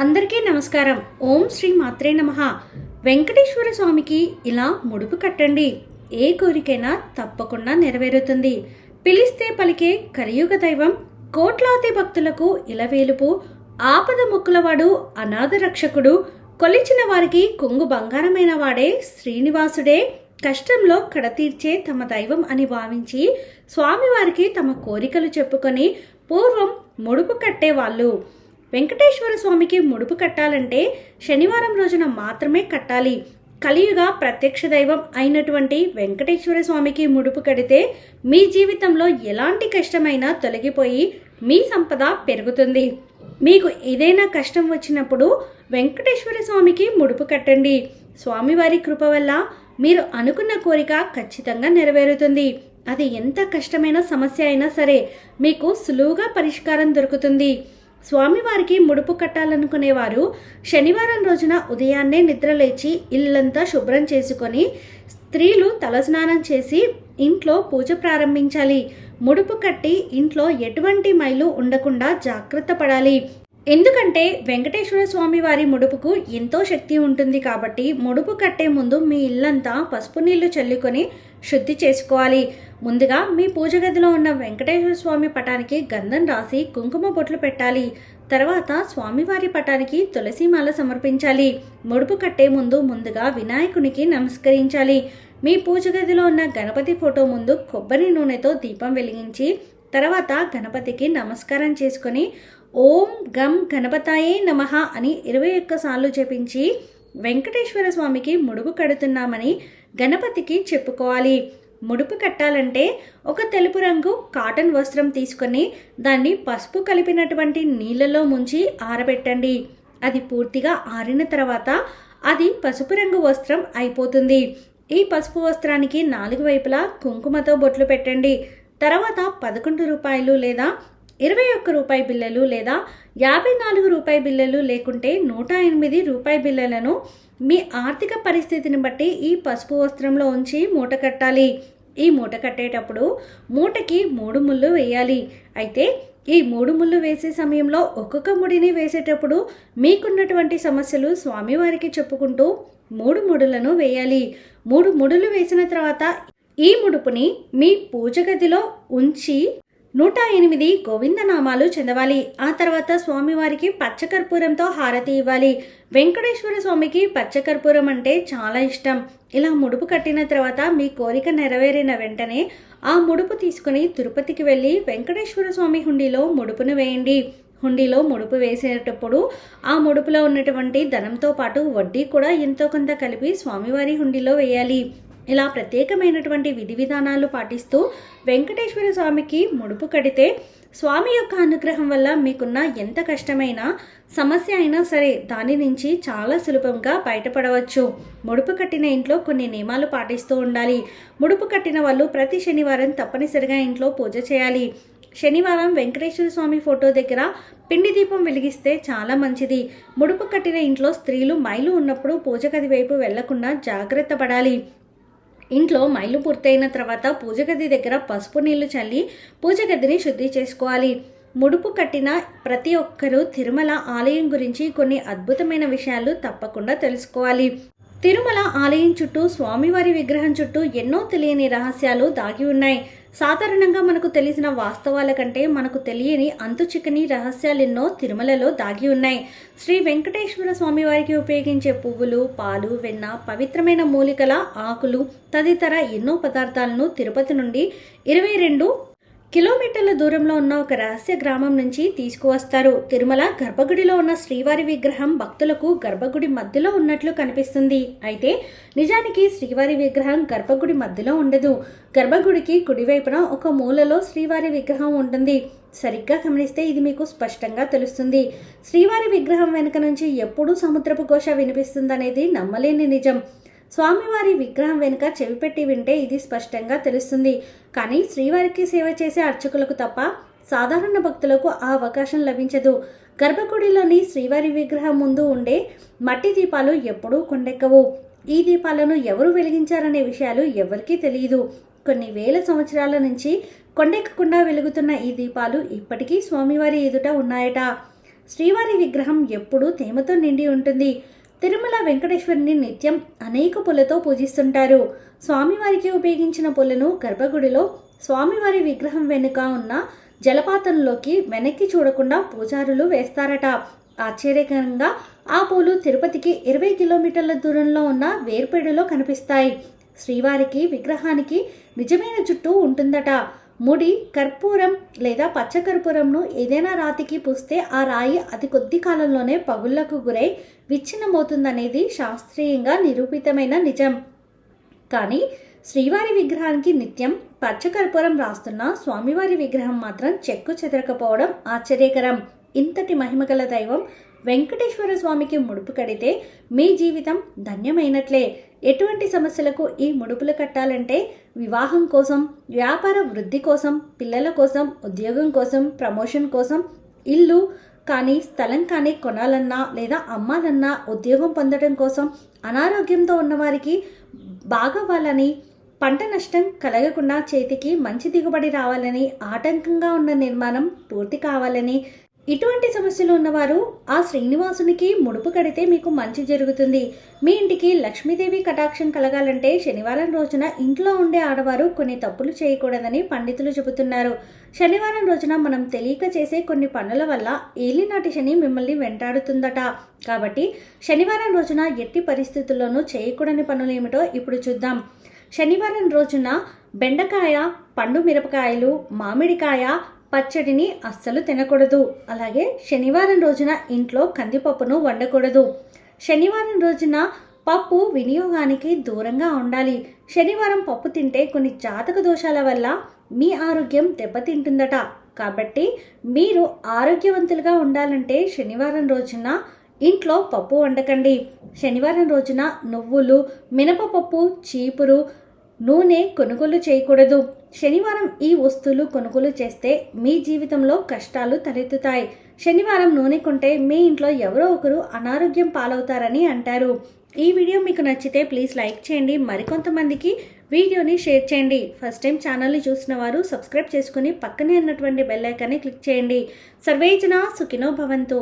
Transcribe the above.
అందరికీ నమస్కారం. ఓం శ్రీ మాత్రే నమ. వెంకటేశ్వర స్వామికి ఇలా ముడుపు కట్టండి. ఏ కోరికైనా తప్పకుండా నెరవేరుతుంది. పిలిస్తే పలికే కలియుగ దైవం కోట్లాది భక్తులకు ఇలవేలుపు ఆపద మొక్కులవాడు అనాథ రక్షకుడు కొలిచిన వారికి కొంగు బంగారమైన వాడే శ్రీనివాసుడే. కష్టంలో కడతీర్చే తమ దైవం అని భావించి స్వామివారికి తమ కోరికలు చెప్పుకొని పూర్వం ముడుపు కట్టేవాళ్ళు. వెంకటేశ్వర స్వామికి ముడుపు కట్టాలంటే శనివారం రోజున మాత్రమే కట్టాలి. కలియుగ ప్రత్యక్ష దైవం అయినటువంటి వెంకటేశ్వర స్వామికి ముడుపు కడితే మీ జీవితంలో ఎలాంటి కష్టమైనా తొలగిపోయి మీ సంపద పెరుగుతుంది. మీకు ఏదైనా కష్టం వచ్చినప్పుడు వెంకటేశ్వర స్వామికి ముడుపు కట్టండి. స్వామివారి కృప వల్ల మీరు అనుకున్న కోరిక ఖచ్చితంగా నెరవేరుతుంది. అది ఎంత కష్టమైన సమస్య అయినా సరే మీకు సులువుగా పరిష్కారం దొరుకుతుంది. స్వామివారికి ముడుపు కట్టాలనుకునేవారు. శనివారం రోజున ఉదయాన్నే నిద్రలేచి ఇల్లంతా శుభ్రం చేసుకొని స్త్రీలు తలస్నానం చేసి ఇంట్లో పూజ ప్రారంభించాలి. ముడుపు కట్టి ఇంట్లో ఎటువంటి మైలు ఉండకుండా జాగ్రత్త పడాలి. ఎందుకంటే వెంకటేశ్వర స్వామి వారి ముడుపుకు ఎంతో శక్తి ఉంటుంది కాబట్టి ముడుపు కట్టే ముందు మీ ఇల్లంతా పసుపు నీళ్ళు చల్లుకొని శుద్ధి చేసుకోవాలి. ముందుగా మీ పూజ గదిలో ఉన్న వెంకటేశ్వర స్వామి పటానికి గంధం రాసి కుంకుమ బొట్లు పెట్టాలి. తర్వాత స్వామివారి పటానికి తులసిమాల సమర్పించాలి. ముడుపు కట్టే ముందు ముందుగా వినాయకునికి నమస్కరించాలి. మీ పూజ గదిలో ఉన్న గణపతి ఫోటో ముందు కొబ్బరి నూనెతో దీపం వెలిగించి తర్వాత గణపతికి నమస్కారం చేసుకొని ఓం గం గణపతాయే నమః అని ఇరవై ఒక్క సార్లు జపించి వెంకటేశ్వర స్వామికి ముడుపు కడుతున్నామని గణపతికి చెప్పుకోవాలి. ముడుపు కట్టాలంటే ఒక తెలుపు రంగు కాటన్ వస్త్రం తీసుకొని దాన్ని పసుపు కలిపినటువంటి నీళ్ళలో ముంచి ఆరబెట్టండి. అది పూర్తిగా ఆరిన తర్వాత అది పసుపు రంగు వస్త్రం అయిపోతుంది. ఈ పసుపు వస్త్రానికి నాలుగు వైపులా కుంకుమతో బొట్లు పెట్టండి. తర్వాత పదకొండు రూపాయలు లేదా ఇరవై ఒక్క రూపాయి బిల్లలు లేదా యాభై నాలుగు రూపాయి బిల్లలు లేకుంటే నూట ఎనిమిది రూపాయి బిల్లలను మీ ఆర్థిక పరిస్థితిని బట్టి ఈ పసుపు వస్త్రంలో ఉంచి మూట కట్టాలి. ఈ మూట కట్టేటప్పుడు మూటకి మూడు ముళ్ళు వేయాలి. అయితే ఈ మూడు ముళ్ళు వేసే సమయంలో ఒక్కొక్క ముడిని వేసేటప్పుడు మీకున్నటువంటి సమస్యలు స్వామివారికి చెప్పుకుంటూ మూడు ముడులను వేయాలి. మూడు ముడులు వేసిన తర్వాత ఈ ముడుపుని మీ పూజ గదిలో ఉంచి నూట ఎనిమిది గోవిందనామాలు చదవాలి. ఆ తర్వాత స్వామివారికి పచ్చకర్పూరంతో హారతి ఇవ్వాలి. వెంకటేశ్వర స్వామికి పచ్చకర్పూరం అంటే చాలా ఇష్టం. ఇలా ముడుపు కట్టిన తర్వాత మీ కోరిక నెరవేరిన వెంటనే ఆ ముడుపు తీసుకుని తిరుపతికి వెళ్ళి వెంకటేశ్వర స్వామి హుండీలో ముడుపును వేయండి. హుండీలో ముడుపు వేసేటప్పుడు ఆ ముడుపులో ఉన్నటువంటి ధనంతో పాటు వడ్డీ కూడా ఎంతో కొంత కలిపి స్వామివారి హుండీలో వేయాలి. ఇలా ప్రత్యేకమైనటువంటి విధి విధానాలు పాటిస్తూ వెంకటేశ్వర స్వామికి ముడుపు కడితే స్వామి యొక్క అనుగ్రహం వల్ల మీకున్న ఎంత కష్టమైన సమస్య అయినా సరే దాని నుంచి చాలా సులభంగా బయటపడవచ్చు. ముడుపు కట్టిన ఇంట్లో కొన్ని నియమాలు పాటిస్తూ ఉండాలి. ముడుపు కట్టిన వాళ్ళు ప్రతి శనివారం తప్పనిసరిగా ఇంట్లో పూజ చేయాలి. శనివారం వెంకటేశ్వర స్వామి ఫోటో దగ్గర పిండి దీపం వెలిగిస్తే చాలా మంచిది. ముడుపు కట్టిన ఇంట్లో స్త్రీలు మైలు ఉన్నప్పుడు పూజ గది వైపు వెళ్ళకుండా జాగ్రత్త పడాలి. ఇంట్లో మైలు పూర్తయిన తర్వాత పూజ గది దగ్గర పసుపు నీళ్ళు చల్లి పూజ గదిని శుద్ధి చేసుకోవాలి. ముడుపు కట్టిన ప్రతి ఒక్కరూ తిరుమల ఆలయం గురించి కొన్ని అద్భుతమైన విషయాలు తప్పకుండా తెలుసుకోవాలి. తిరుమల ఆలయం చుట్టూ స్వామివారి విగ్రహం చుట్టూ ఎన్నో తెలియని రహస్యాలు దాగి ఉన్నాయి. సాధారణంగా మనకు తెలిసిన వాస్తవాల కంటే మనకు తెలియని అంతు చిక్కని రహస్యాలెన్నో తిరుమలలో దాగి ఉన్నాయి. శ్రీ వెంకటేశ్వర స్వామి వారికి ఉపయోగించే పువ్వులు పాలు వెన్న పవిత్రమైన మూలికల ఆకులు తదితర ఎన్నో పదార్థాలను తిరుపతి నుండి ఇరవై రెండు కిలోమీటర్ల దూరంలో ఉన్న ఒక రహస్య గ్రామం నుంచి తీసుకువస్తారు. తిరుమల గర్భగుడిలో ఉన్న శ్రీవారి విగ్రహం భక్తులకు గర్భగుడి మధ్యలో ఉన్నట్లు కనిపిస్తుంది. అయితే నిజానికి శ్రీవారి విగ్రహం గర్భగుడి మధ్యలో ఉండదు. గర్భగుడికి కుడివైపున ఒక మూలలో శ్రీవారి విగ్రహం ఉంటుంది. సరిగ్గా గమనిస్తే ఇది మీకు స్పష్టంగా తెలుస్తుంది. శ్రీవారి విగ్రహం వెనుక నుంచి ఎప్పుడూ సముద్రపు ఘోష వినిపిస్తుందనేది నమ్మలేని నిజం. స్వామివారి విగ్రహం వెనుక చెవి పెట్టి వింటే ఇది స్పష్టంగా తెలుస్తుంది. కానీ శ్రీవారికి సేవ చేసే అర్చకులకు తప్ప సాధారణ భక్తులకు ఆ అవకాశం లభించదు. గర్భగుడిలోని శ్రీవారి విగ్రహం ముందు ఉండే మట్టి దీపాలు ఎప్పుడూ కొండెక్కవు. ఈ దీపాలను ఎవరు వెలిగించారనే విషయాలు ఎవరికీ తెలియదు. కొన్ని వేల సంవత్సరాల నుంచి కొండెక్కకుండా వెలుగుతున్న ఈ దీపాలు ఇప్పటికీ స్వామివారి ఎదుట ఉన్నాయట. శ్రీవారి విగ్రహం ఎప్పుడూ తేమతో నిండి ఉంటుంది. తిరుమల వెంకటేశ్వరుని నిత్యం అనేక పూలతో పూజిస్తుంటారు. స్వామివారికి ఉపయోగించిన పూలను గర్భగుడిలో స్వామివారి విగ్రహం వెనుక ఉన్న జలపాతంలోకి వెనక్కి చూడకుండా పూజారులు వేస్తారట. ఆశ్చర్యకరంగా ఆ పూలు తిరుపతికి ఇరవై కిలోమీటర్ల దూరంలో ఉన్న వేర్పేడులో కనిపిస్తాయి. శ్రీవారికి విగ్రహానికి నిజమైన జుట్టు ఉంటుందట. ముడి కర్పూరం లేదా పచ్చకర్పూరంను ఏదైనా రాతికి పూస్తే ఆ రాయి అతి కొద్ది కాలంలోనే పగుళ్ళకు గురై విచ్ఛిన్నమవుతుందనేది శాస్త్రీయంగా నిరూపితమైన నిజం. కానీ శ్రీవారి విగ్రహానికి నిత్యం పచ్చకర్పూరం రాస్తున్న స్వామివారి విగ్రహం మాత్రం చెక్కు చెదరకపోవడం ఆశ్చర్యకరం. ఇంతటి మహిమగల దైవం వెంకటేశ్వర స్వామికి ముడుపు కడితే మీ జీవితం ధన్యమైనట్లే. ఎటువంటి సమస్యలకు ఈ ముడుపులు కట్టాలంటే వివాహం కోసం వ్యాపార వృద్ధి కోసం పిల్లల కోసం ఉద్యోగం కోసం ప్రమోషన్ కోసం ఇల్లు కానీ స్థలం కానీ కొనాలన్నా లేదా అమ్మాలన్నా ఉద్యోగం పొందడం కోసం అనారోగ్యంతో ఉన్నవారికి బాగవ్వాలని పంట నష్టం కలగకుండా చేతికి మంచి దిగుబడి రావాలని ఆటంకంగా ఉన్న నిర్మాణం పూర్తి కావాలని ఇటువంటి సమస్యలు ఉన్నవారు ఆ శ్రీనివాసునికి ముడుపు కడితే మీకు మంచి జరుగుతుంది. మీ ఇంటికి లక్ష్మీదేవి కటాక్షం కలగాలంటే శనివారం రోజున ఇంట్లో ఉండే ఆడవారు కొన్ని తప్పులు చేయకూడదని పండితులు చెబుతున్నారు. శనివారం రోజున మనం తెలియక చేసే కొన్ని పనుల వల్ల ఏలినాటి శని మిమ్మల్ని వెంటాడుతుందట. కాబట్టి శనివారం రోజున ఎట్టి పరిస్థితుల్లోనూ చేయకూడని పనులు ఏమిటో ఇప్పుడు చూద్దాం. శనివారం రోజున బెండకాయ పండు మిరపకాయలు మామిడికాయ పచ్చడిని అస్సలు తినకూడదు. అలాగే శనివారం రోజున ఇంట్లో కందిపప్పును వండకూడదు. శనివారం రోజున పప్పు వినియోగానికి దూరంగా ఉండాలి. శనివారం పప్పు తింటే కొన్ని జాతక దోషాల వల్ల మీ ఆరోగ్యం దెబ్బతింటుందట. కాబట్టి మీరు ఆరోగ్యవంతులుగా ఉండాలంటే శనివారం రోజున ఇంట్లో పప్పు వండకండి. శనివారం రోజున నువ్వులు మినపపప్పు చీపురు నూనె కొనుగోలు చేయకూడదు. శనివారం ఈ వస్తువులు కొనుగోలు చేస్తే మీ జీవితంలో కష్టాలు తలెత్తుతాయి. శనివారం నూనె కొంటే మీ ఇంట్లో ఎవరో ఒకరు అనారోగ్యం పాలవుతారని అంటారు. ఈ వీడియో మీకు నచ్చితే ప్లీజ్ లైక్ చేయండి. మరికొంతమందికి వీడియోని షేర్ చేయండి. ఫస్ట్ టైం ఛానల్ని చూసిన వారు సబ్స్క్రైబ్ చేసుకుని పక్కనే ఉన్నటువంటి బెల్ ఐకాన్ని క్లిక్ చేయండి. సర్వేజన సుఖినో భవంతు.